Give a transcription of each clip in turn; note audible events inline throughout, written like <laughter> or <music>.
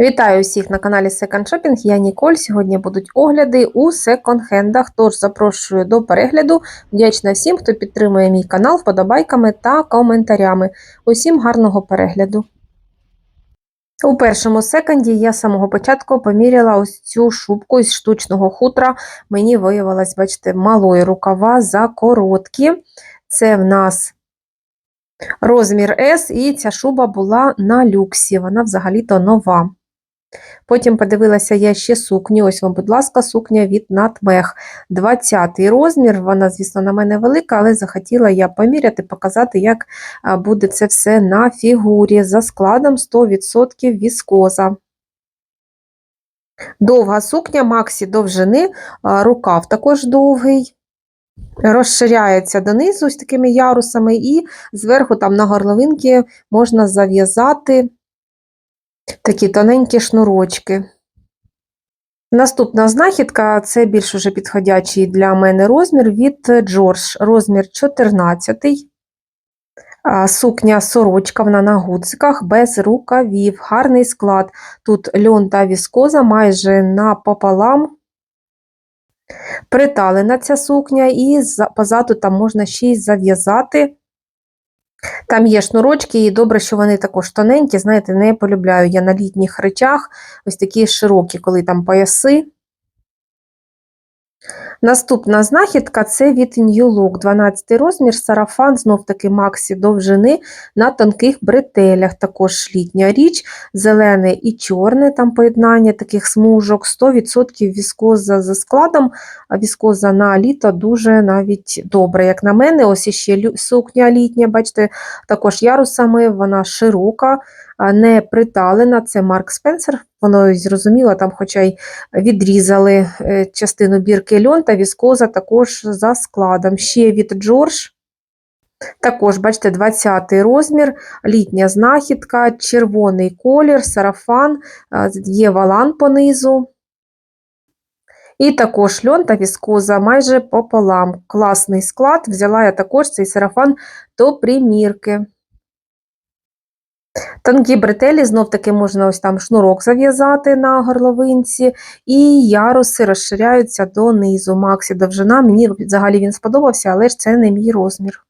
Вітаю усіх на каналі Second Shopping. Я Ніколь. Сьогодні будуть огляди у секонд-хендах. Тож запрошую до перегляду. Вдячна всім, хто підтримує мій канал вподобайками та коментарями. Усім гарного перегляду. У першому секонді я з самого початку поміряла ось цю шубку із штучного хутра. Мені виявилось, бачите, малої рукава за короткі. Це в нас розмір S, і ця шуба була на люксі, вона взагалі-то нова. Потім подивилася я ще сукню. Ось вам, будь ласка, сукня від Натмех. 20 розмір. Вона, звісно, на мене велика, але захотіла я поміряти, показати, як буде це все на фігурі за складом 100% віскоза. Довга сукня, Максі довжини, рукав також довгий. Розширяється донизу з такими ярусами, і зверху там на горловинки можна зав'язати такі тоненькі шнурочки. Наступна знахідка це більш уже підходячий для мене розмір від Джордж, розмір 14 Сукня сорочка, вона на гудзиках, без рукавів, гарний склад. Тут льон та віскоза майже напополам. Приталена ця сукня, і позаду там можна ще й зав'язати там є шнурочки, і добре, що вони також тоненькі. Знаєте, не полюбляю я на літніх речах, ось такі широкі, коли там пояси. Наступна знахідка це від New Look, 12 розмір, сарафан, знов таки Максі довжини на тонких бретелях. Також літня річ, зелене і чорне там поєднання таких смужок, 100% віскоза за складом, а віскоза на літо дуже навіть добре. Як на мене, ось іще сукня літня, бачите, також ярусами, вона широка не приталена, це Марк Спенсер. Воно зрозуміло, там, хоча й відрізали е, частину бірки льон та віскоза також за складом. Ще від Джордж. Також, бачите, 20 розмір, літня знахідка, червоний колір, сарафан, є валан понизу. І також льон та віскоза майже пополам. Класний склад. Взяла я також цей сарафан до примірки. Тонкі бретелі, знов-таки можна ось там шнурок зав'язати на горловинці, і яруси розширяються донизу. Максі довжина. Мені взагалі він сподобався, але ж це не мій розмір.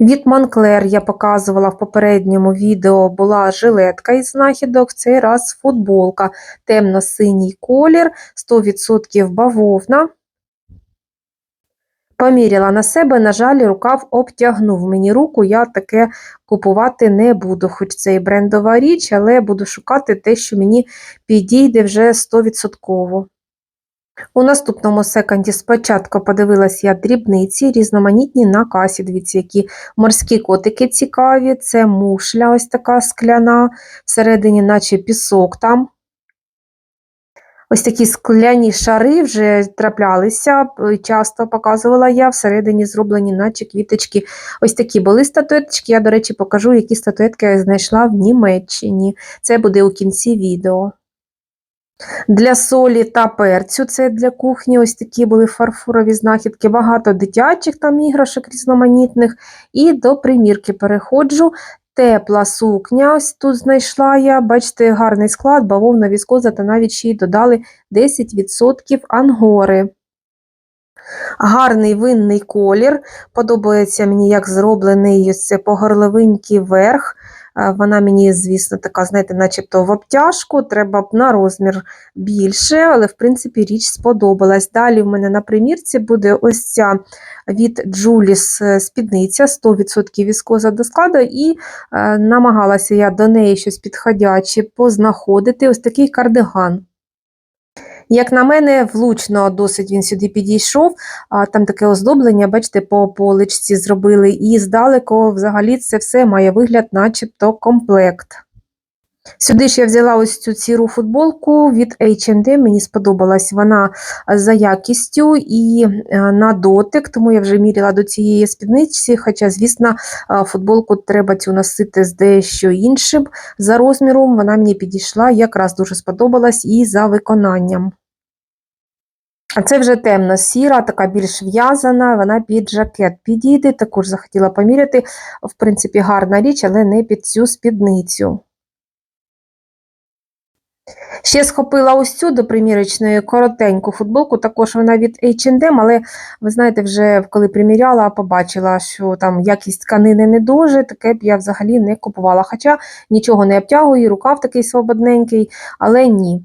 Від Монклер я показувала в попередньому відео була жилетка із знахідок, в цей раз футболка, темно-синій колір, 100% бавовна. Поміряла на себе, на жаль, рукав обтягнув мені руку, я таке купувати не буду, хоч це і брендова річ, але буду шукати те, що мені підійде вже 100%. У наступному секонді спочатку подивилась я дрібниці, різноманітні на касі. Дивіться, які морські котики цікаві, це мушля, ось така скляна, всередині, наче пісок там. Ось такі скляні шари вже траплялися, часто показувала я, всередині зроблені, наче квіточки. Ось такі були статуетки. Я, до речі, покажу, які статуетки я знайшла в Німеччині. Це буде у кінці відео. Для солі та перцю, це для кухні, ось такі були фарфорові знахідки, багато дитячих там іграшок різноманітних. І до примірки переходжу. Тепла сукня, ось тут знайшла я, бачите, гарний склад, бавовна віскоза, та навіть ще й додали 10% ангори. Гарний винний колір. Подобається мені, як зроблений ось це погорливенький верх. Е, вона мені, звісно, така, знаєте, начебто в обтяжку, треба б на розмір більше, але, в принципі, річ сподобалась. Далі в мене на примірці буде ось ця від Джуліс спідниця, 100% віскоза до складу, і е, намагалася я до неї щось підходяче познаходити ось такий кардиган. Як на мене, влучно досить він сюди підійшов, там таке оздоблення, бачите, по поличці зробили, і здалеку взагалі це все має вигляд, начебто комплект. Сюди ж я взяла ось цю сіру футболку від H&M, мені сподобалась вона за якістю і е, на дотик, тому я вже міряла до цієї спідниці, хоча, звісно, футболку треба цю носити з дещо іншим. За розміром вона мені підійшла, якраз дуже сподобалась і за виконанням. А це вже темно сіра, така більш в'язана, вона під жакет підійде, також захотіла поміряти, в принципі, гарна річ, але не під цю спідницю. Ще схопила ось цю до примірочної коротеньку футболку, також вона від H&M, але ви знаєте, вже коли приміряла, побачила, що там якість тканини не дуже, таке б я взагалі не купувала. Хоча нічого не обтягую, рукав такий свободненький, але ні.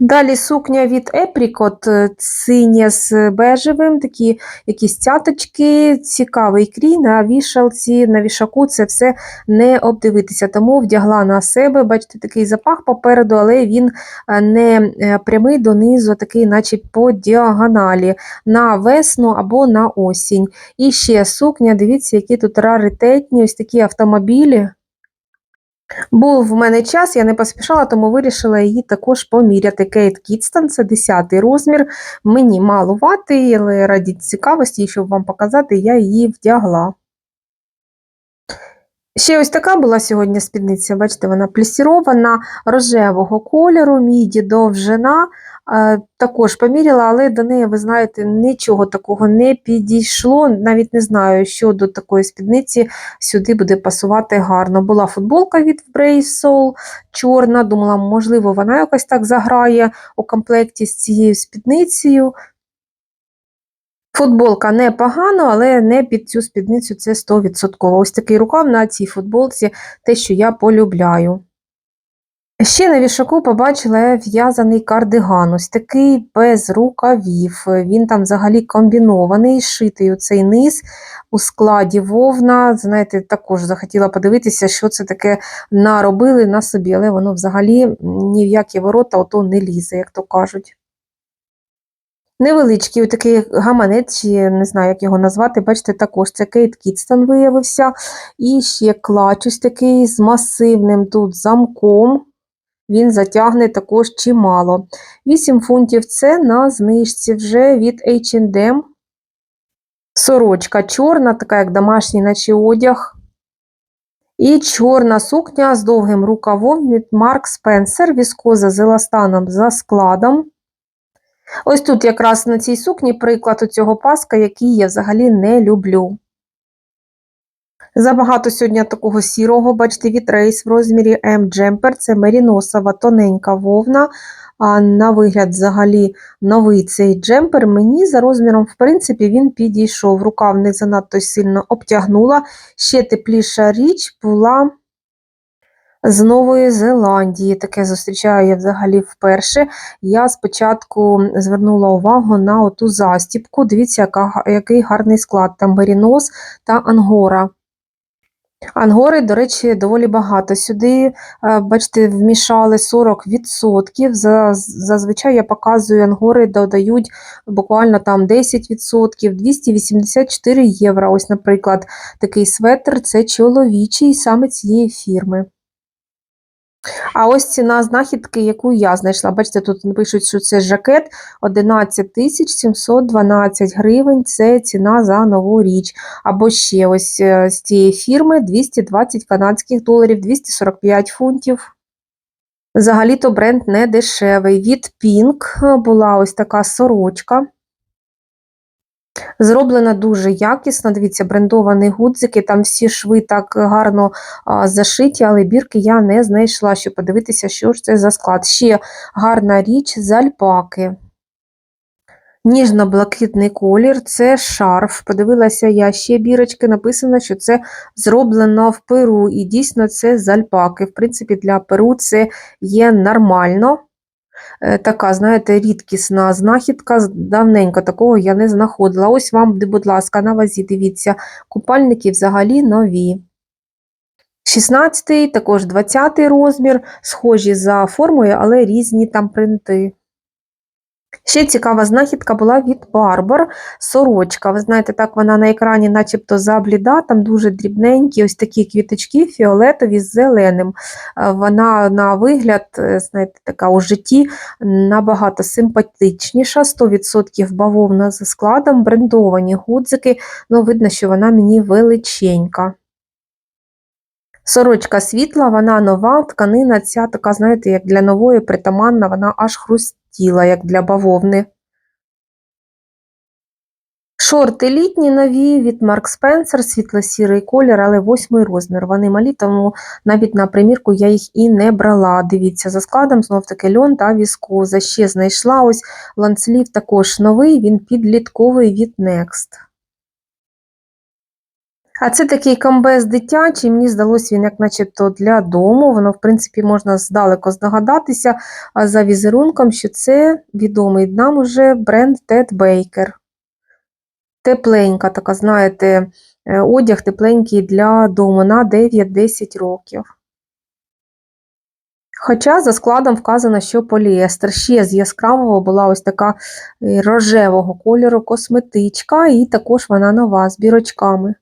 Далі сукня від Apricot, е, синя з бежевим, такі якісь цяточки, цікавий крій на вішалці, на вішаку це все не обдивитися. Тому вдягла на себе, бачите, такий запах попереду, але він е, не е, прямий донизу, такий, наче по діагоналі, на весну або на осінь. І ще сукня, дивіться, які тут раритетні, ось такі автомобілі. Був в мене час, я не поспішала, тому вирішила її також поміряти. Кейт Кітстон, це 10 розмір. Мені малуватий, але раді цікавості, щоб вам показати, я її вдягла. Ще ось така була сьогодні спідниця, бачите, вона плісірована, рожевого кольору, міді довжина. Е, також поміряла, але до неї, ви знаєте, нічого такого не підійшло. Навіть не знаю, що до такої спідниці сюди буде пасувати гарно. Була футболка від Brave чорна. Думала, можливо, вона якось так заграє у комплекті з цією спідницею. Футболка непогано, але не під цю спідницю це 100%. Ось такий рукав на цій футболці, те, що я полюбляю. Ще на вішаку побачила в'язаний кардиган, ось такий без рукавів. Він там взагалі комбінований, шитий у цей низ у складі вовна. Знаєте, також захотіла подивитися, що це таке наробили на собі, але воно взагалі ні в які ворота ото не лізе, як то кажуть. Невеличкий такий гаманець, чи не знаю, як його назвати, бачите, також це Кейт Кітстон виявився. І ще клач ось такий з масивним тут замком. Він затягне також чимало. 8 фунтів це на знижці вже від H&M. Сорочка чорна, така як домашній, наче одяг. І чорна сукня з довгим рукавом від Mark Spencer, віскоза з еластаном за складом. Ось тут якраз на цій сукні приклад у цього паска, який я взагалі не люблю. Забагато сьогодні такого сірого, бачите, від рейс в розмірі М джемпер, це меріносова тоненька вовна. А на вигляд, взагалі, новий цей джемпер. Мені за розміром, в принципі, він підійшов. Рукав не занадто сильно обтягнула. Ще тепліша річ була з Нової Зеландії. Таке зустрічаю я взагалі вперше. Я спочатку звернула увагу на оту застіпку. Дивіться, яка, який гарний склад. Там мерінос та ангора. Ангори, до речі, доволі багато. Сюди, е, бачите, вмішали 40%. Зазвичай я показую, ангори додають буквально там 10%, 284 євро. Ось, наприклад, такий светр це чоловічий саме цієї фірми. А ось ціна знахідки, яку я знайшла. Бачите, тут пишуть, що це жакет 11 712 гривень це ціна за нову річ. Або ще ось е, з цієї фірми 220 канадських доларів, 245 фунтів. Взагалі-то бренд не дешевий. Від Pink була ось така сорочка. Зроблена дуже якісно. Дивіться, брендовані гудзики, там всі шви так гарно а, зашиті, але бірки я не знайшла, щоб подивитися, що ж це за склад. Ще гарна річ з альпаки. Ніжно-блакитний колір це шарф. Подивилася я ще бірочки, написано, що це зроблено в Перу, і дійсно це з альпаки. В принципі, для Перу це є нормально. Е, така, знаєте, рідкісна знахідка. Давненько такого я не знаходила. Ось вам, будь ласка, на вазі, дивіться, купальники взагалі нові. 16-й, також 20-й розмір, схожі за формою, але різні там принти. Ще цікава знахідка була від Барбар сорочка. Ви знаєте, так вона на екрані начебто забліда, там дуже дрібненькі ось такі квіточки, фіолетові з зеленим. Е, вона на вигляд, е, знаєте, така у житті набагато симпатичніша, 100% бавовна за складом, брендовані гудзики, ну видно, що вона мені величенька. Сорочка світла, вона нова, тканина ця така, знаєте, як для нової притаманна, вона аж хрустить тіла, як для бавовни. Шорти літні нові від Марк Спенсер, світло-сірий колір, але восьмий розмір. Вони малі, тому навіть на примірку я їх і не брала. Дивіться, за складом знов таки льон та віскоза. Ще знайшла ось ланцлів також новий, він підлітковий від Next. А це такий комбез дитячий, мені здалося він як начебто для дому. Воно, в принципі, можна здалеку здогадатися за візерунком, що це відомий нам уже бренд Ted Baker. Тепленька, така, знаєте, е, одяг тепленький для дому на 9-10 років. Хоча за складом вказано, що поліестер. Ще з яскравого була ось така е, рожевого кольору косметичка, і також вона нова з бірочками.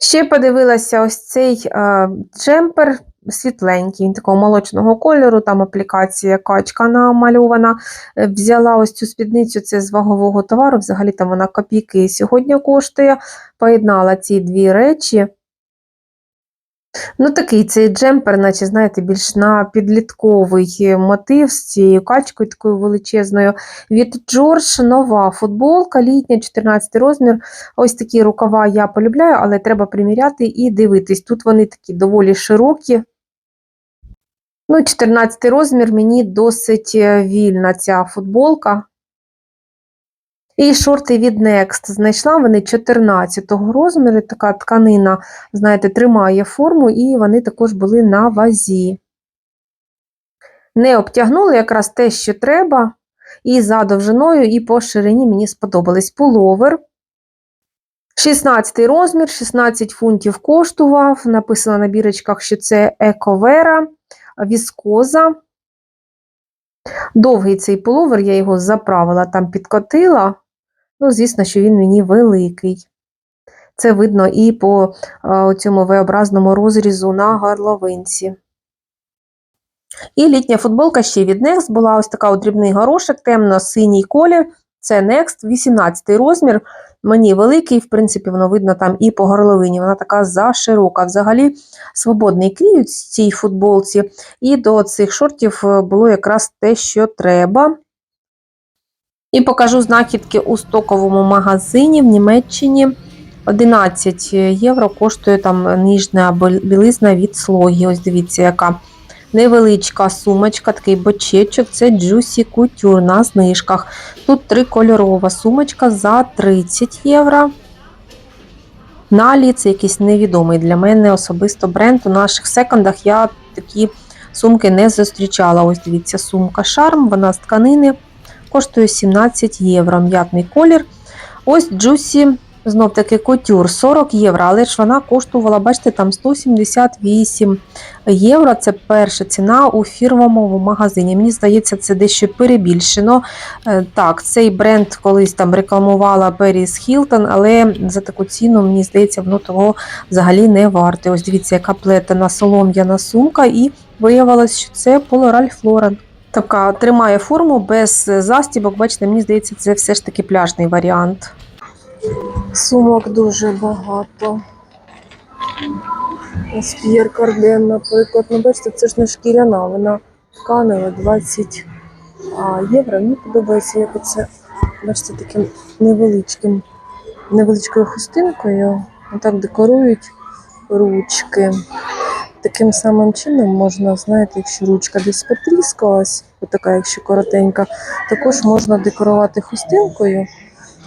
Ще подивилася ось цей е, джемпер світленький, він такого молочного кольору, там аплікація качка намальована. Е, Взяла ось цю спідницю, це з вагового товару, взагалі там вона копійки сьогодні коштує. Поєднала ці дві речі. Ну, такий цей джемпер, наче, знаєте, більш на підлітковий мотив з цією качкою такою величезною. Від Джордж нова футболка, літня, 14 розмір. Ось такі рукава я полюбляю, але треба приміряти і дивитись. Тут вони такі доволі широкі. Ну, 14 розмір, мені досить вільна ця футболка. І шорти від Next знайшла вони 14-го розміру, така тканина, знаєте, тримає форму, і вони також були на вазі. Не обтягнули якраз те, що треба, і за довжиною, і по ширині мені сподобались пуловер. 16 розмір, 16 фунтів коштував. Написано на бірочках, що це ековера, віскоза. Довгий цей пуловер, я його заправила, там підкотила. Ну, звісно, що він мені великий. Це видно і по а, цьому V-образному розрізу на горловинці. І літня футболка ще від Next була ось така от дрібний горошок, темно-синій колір. Це Next, 18 розмір. Мені великий, в принципі, воно видно там і по горловині. Вона така заширока. Взагалі, свободний крій у цій футболці. І до цих шортів е, було якраз те, що треба. І покажу знахідки у стоковому магазині в Німеччині. 11 євро коштує там ніжна білизна від слогі. Ось дивіться, яка невеличка сумочка, такий бочечок. Це Juicy Couture на знижках. Тут трикольорова сумочка за 30 євро. Налі це якийсь невідомий для мене особисто бренд. У наших секондах я такі сумки не зустрічала. Ось дивіться, сумка Шарм, вона з тканини коштує 17 євро. М'ятний колір. Ось Juicy, знов таки котюр 40 євро, але ж вона коштувала, бачите, там 178 євро. Це перша ціна у фірмовому магазині. Мені здається, це дещо перебільшено. Е, Так, цей бренд колись там рекламувала Paris Hilton, але за таку ціну, мені здається, воно того взагалі не варте. Ось дивіться, яка плетена солом'яна сумка, і виявилось, що це Polo Ralph Така тримає форму без застібок. Бачите, мені здається, це все ж таки пляжний варіант. Сумок дуже багато. Ось П'єр Карден, наприклад. Ну, бачите, це ж не шкіряна, вона тканева 20 євро. Мені подобається, як оце, бачите, таким невеличким, невеличкою хустинкою. Отак декорують ручки. Таким самим чином можна, знаєте, якщо ручка десь потріскалась, отака, якщо коротенька, також можна декорувати хустинкою.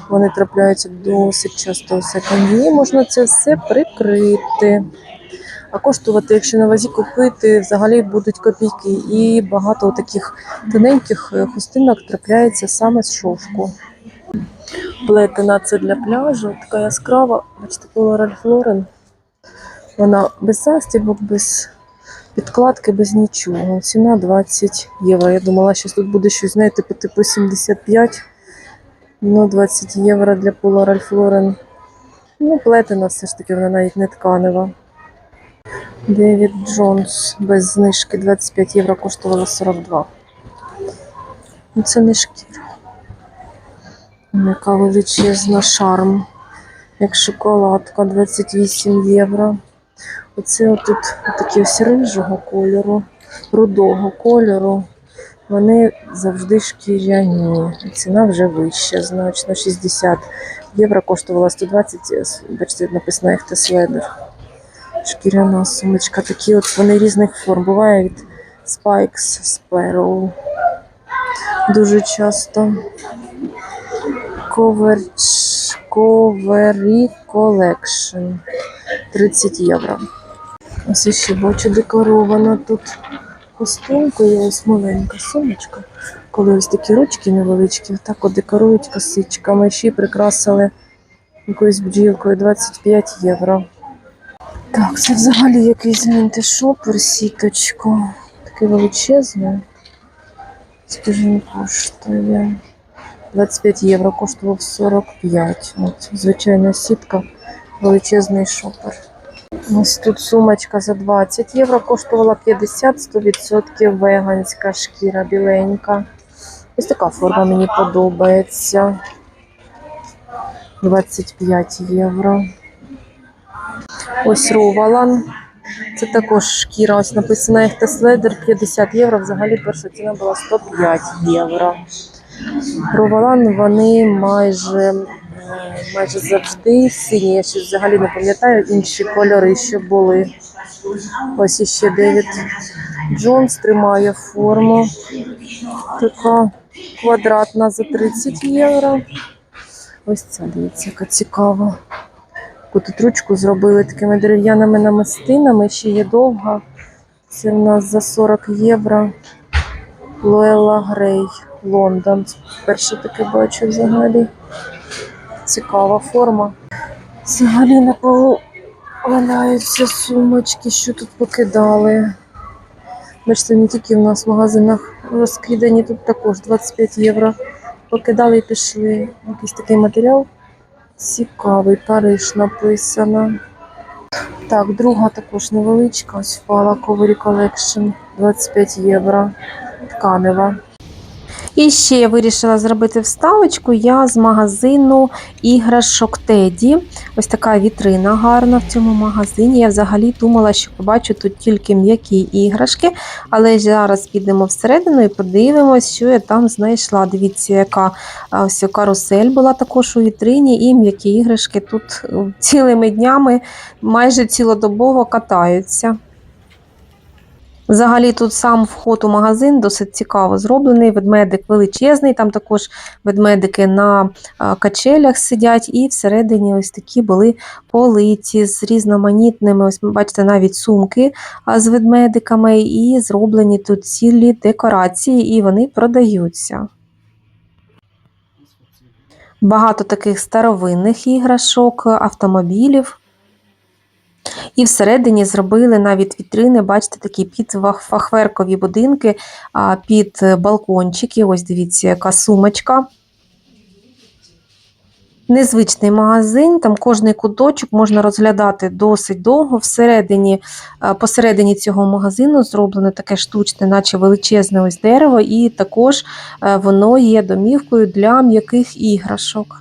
Вони трапляються досить часто у секонді. Можна це все прикрити. А коштувати, якщо на вазі купити, взагалі будуть копійки. І багато таких тоненьких е, хустинок трапляється саме з шовку. Плетена це для пляжу, така яскрава, бачите, Ralph Lauren. Вона без застібок, без підкладки, без нічого. Ціна 20 євро. Я думала, що тут буде щось, знаєте, по типу 75. Ну, 20 євро для Polo Ralph Lauren. Ну, плетена все ж таки, вона навіть не тканева. Девід Джонс без знижки 25 євро коштувала 42. Ну, це не шкіра. Яка величезна шарм. Як шоколадка 28 євро. Оце отут такі ось рижого кольору, рудого кольору. Вони завжди шкіряні. Ціна вже вища, значно 60 євро коштувала 120, е, бачите, написано Ехтеследер. Шкіряна сумочка. Такі от вони різних форм. Буває від Spikes Sparrow. Дуже часто. Coverage, Covery Collection. 30 євро. Ось ще бачу декорована тут костюмкою, ось маленька сумочка. Коли ось такі ручки невеличкі, так от декорують косичками. Ще й прикрасили якоюсь бджілкою 25 євро. Так, це взагалі якийсь змінти шопер, сіточку. Такий величезний. Скажи, не коштує. 25 євро, коштував 45. От, звичайна сітка, величезний шопер. Ось тут сумочка за 20 євро, коштувала 50-100% веганська шкіра біленька. Ось така форма мені подобається. 25 євро. Ось Ровалан. Це також шкіра. Ось написано Ехтеследер 50 євро. Взагалі перша ціна була 105 євро. Ровалан вони майже, майже завжди сині. Я ще взагалі не пам'ятаю інші кольори, що були. Ось іще Девід Джонс тримає форму. Така квадратна за 30 євро. Ось ця, дивіться, яка цікава. Тут ручку зробили такими дерев'яними намистинами, ще є довга. Це в нас за 40 євро. Лоела Грей, Лондон. Перше таке бачу взагалі. Цікава форма. Взагалі на полу валяються сумочки, що тут покидали. Бачите, не тільки в нас в магазинах розкидані, тут також 25 євро. Покидали і пішли. Якийсь такий матеріал. Цікавий, Париж написано. Так, друга також невеличка, ось впала Covery Collection 25 євро. Тканева. І ще я вирішила зробити вставочку. Я з магазину іграшок Теді. Ось така вітрина гарна в цьому магазині. Я взагалі думала, що побачу тут тільки м'які іграшки, але зараз підемо всередину і подивимось, що я там знайшла. Дивіться, яка ось карусель була також у вітрині, і м'які іграшки тут е, цілими днями майже цілодобово катаються. Взагалі тут сам вход у магазин досить цікаво зроблений. Ведмедик величезний, там також ведмедики на качелях сидять, і всередині ось такі були полиці з різноманітними. Ось бачите, навіть сумки з ведмедиками, і зроблені тут цілі декорації, і вони продаються. Багато таких старовинних іграшок, автомобілів. І всередині зробили навіть вітрини, бачите, такі під фахверкові будинки, під е, балкончики. Ось дивіться, яка сумочка. Незвичний магазин, там кожний куточок можна розглядати досить довго. Всередині, е, посередині цього магазину зроблено таке штучне, наче величезне ось дерево, і також е, воно є домівкою для м'яких іграшок.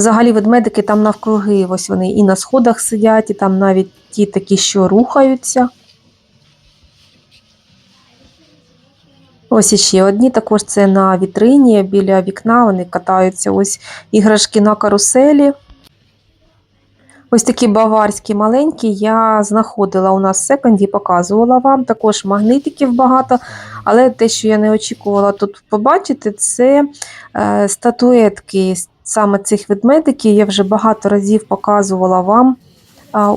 Взагалі ведмедики там навкруги, ось вони і на сходах сидять, і там навіть ті такі, що рухаються. Ось іще одні, також це на вітрині біля вікна, вони катаються ось іграшки на каруселі. Ось такі баварські маленькі я знаходила у нас в секонді, показувала вам. Також магнитиків багато, але те, що я не очікувала тут побачити, це е, статуетки саме цих ведмедиків. Я вже багато разів показувала вам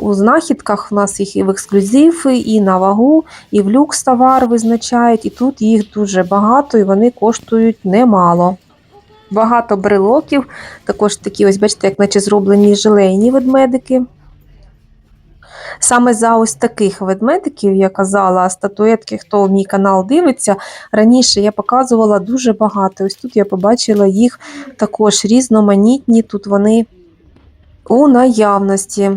у знахідках. У нас їх і в ексклюзив, і на вагу, і в люкс товар визначають. І тут їх дуже багато, і вони коштують немало. Багато брелоків, також такі, ось бачите, як наче зроблені желейні ведмедики. Саме за ось таких ведмедиків, я казала, статуетки, хто мій канал дивиться, раніше я показувала дуже багато. Ось тут я побачила їх також різноманітні, тут вони у наявності.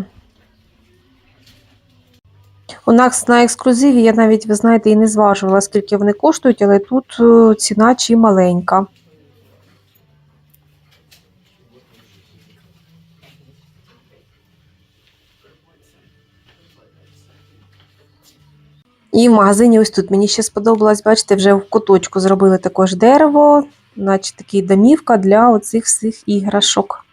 У нас на ексклюзиві я навіть, ви знаєте, і не зважувала, скільки вони коштують, але тут е, ціна чи маленька. І в магазині ось тут мені ще сподобалось, бачите, вже в куточку зробили також дерево, наче такий домівка для оцих всіх іграшок.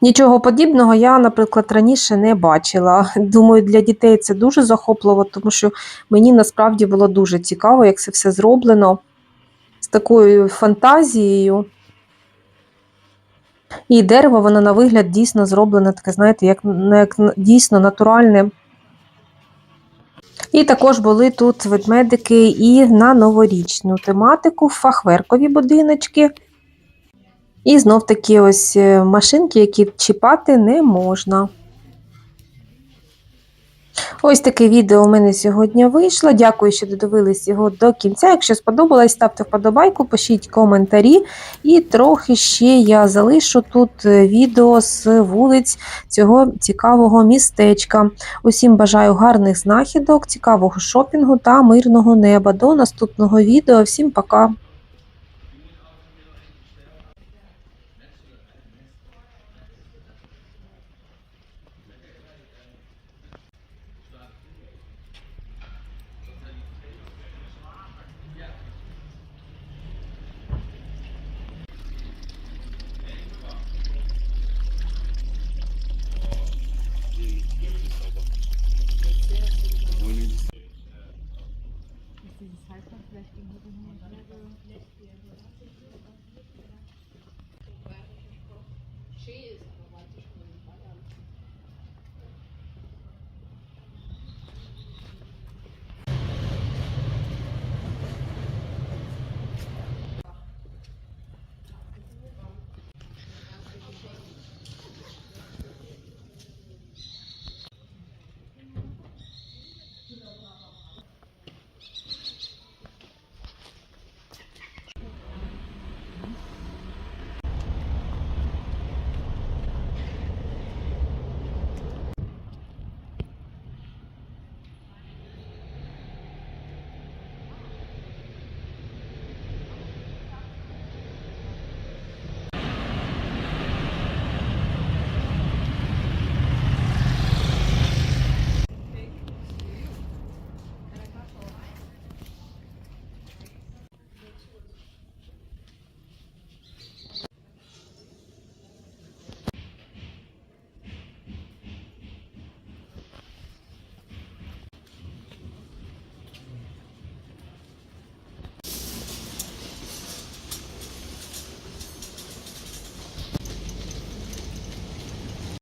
Нічого подібного я, наприклад, раніше не бачила. <laughs> Думаю, для дітей це дуже захопливо, тому що мені насправді було дуже цікаво, як це все зроблено з такою фантазією. І дерево, воно на вигляд дійсно зроблене, таке, знаєте, як, як дійсно натуральне. І також були тут ведмедики і на новорічну тематику, фахверкові будиночки. І знов такі ось е, машинки, які чіпати не можна. Ось таке відео у мене сьогодні вийшло. Дякую, що додивились його до кінця. Якщо сподобалось, ставте вподобайку, пишіть коментарі. І трохи ще я залишу тут е, відео з вулиць цього цікавого містечка. Усім бажаю гарних знахідок, цікавого шопінгу та мирного неба. До наступного відео. Всім пока! diesen Zeitpunkt vielleicht irgendwo genommen wurde. Schön ist aber.